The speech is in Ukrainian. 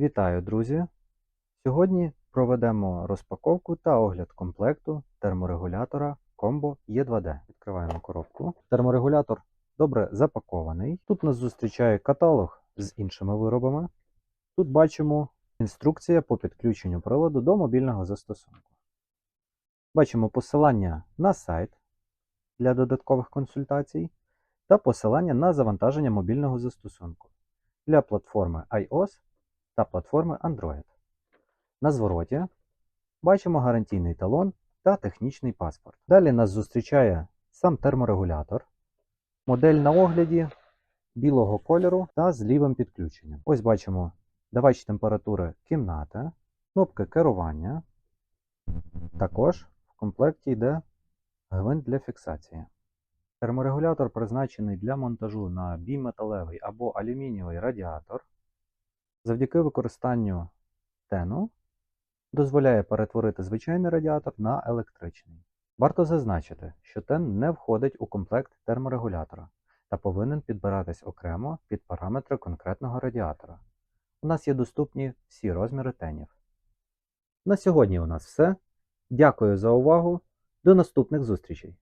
Вітаю, друзі! Сьогодні проведемо розпаковку та огляд комплекту терморегулятора Combo E2D. Відкриваємо коробку. Терморегулятор добре запакований. Тут нас зустрічає каталог з іншими виробами. Тут бачимо інструкція по підключенню приладу до мобільного застосунку. Бачимо посилання на сайт для додаткових консультацій та посилання на завантаження мобільного застосунку для платформи iOS та платформи Android. На звороті бачимо гарантійний талон та технічний паспорт. Далі нас зустрічає сам терморегулятор, модель на огляді білого кольору та з лівим підключенням. Ось бачимо давач температури кімнати, кнопки керування. Також в комплекті йде гвинт для фіксації. Терморегулятор призначений для монтажу на біметалевий або алюмінієвий радіатор. Завдяки використанню тену дозволяє перетворити звичайний радіатор на електричний. Варто зазначити, що тен не входить у комплект терморегулятора та повинен підбиратись окремо під параметри конкретного радіатора. У нас є доступні всі розміри тенів. На сьогодні у нас все. Дякую за увагу. До наступних зустрічей!